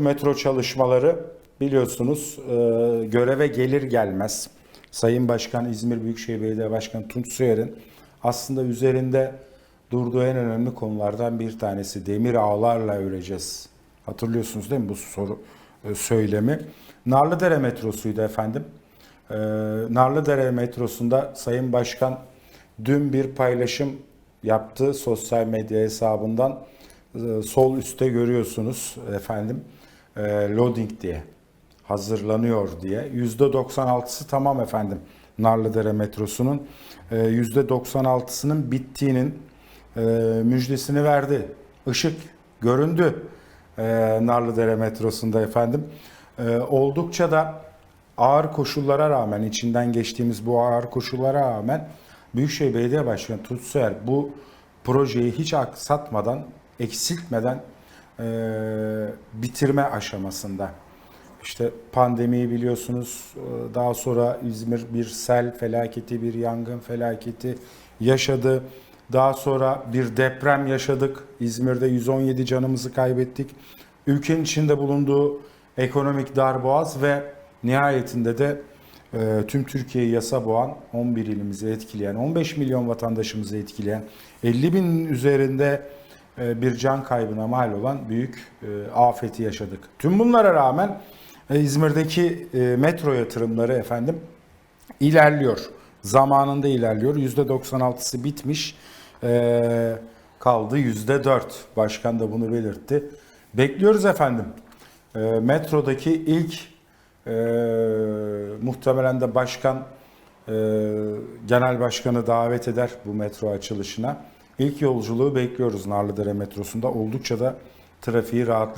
Metro çalışmaları biliyorsunuz e, göreve gelir gelmez Sayın Başkan İzmir Büyükşehir Belediye Başkanı Tunç Soyer'in aslında üzerinde durduğu en önemli konulardan bir tanesi demir ağlarla öreceğiz. Hatırlıyorsunuz değil mi bu soru e, söylemi? Narlıdere metrosuydu efendim. E, Narlıdere metrosunda Sayın Başkan dün bir paylaşım yaptı sosyal medya hesabından. E, Sol üstte görüyorsunuz efendim loading diye hazırlanıyor diye. %96'sı tamam efendim Narlıdere metrosunun. E, %96'sının bittiğinin e, müjdesini verdi. Işık göründü e, Narlıdere metrosunda efendim. E, Oldukça da ağır koşullara rağmen, içinden geçtiğimiz bu ağır koşullara rağmen Büyükşehir Belediye Başkanı Tunç Soyer bu projeyi hiç aksatmadan, eksiltmeden e, bitirme aşamasında. İşte pandemiyi biliyorsunuz, e, daha sonra İzmir bir sel felaketi, bir yangın felaketi yaşadı. Daha sonra bir deprem yaşadık. İzmir'de 117 canımızı kaybettik. Ülkenin içinde bulunduğu ekonomik darboğaz ve nihayetinde de e, tüm Türkiye'yi yasa boğan 11 ilimizi etkileyen, 15 milyon vatandaşımızı etkileyen, 50 bin üzerinde e, bir can kaybına mal olan büyük e, afeti yaşadık. Tüm bunlara rağmen e, İzmir'deki e, metro yatırımları efendim ilerliyor. Zamanında ilerliyor. %96'sı bitmiş. E, kaldı %4. Başkan da bunu belirtti. Bekliyoruz efendim. E, metrodaki ilk e, muhtemelen de başkan e, genel başkanı davet eder bu metro açılışına. İlk yolculuğu bekliyoruz Narlıdere metrosunda. Oldukça da trafiği rahatlatıyor.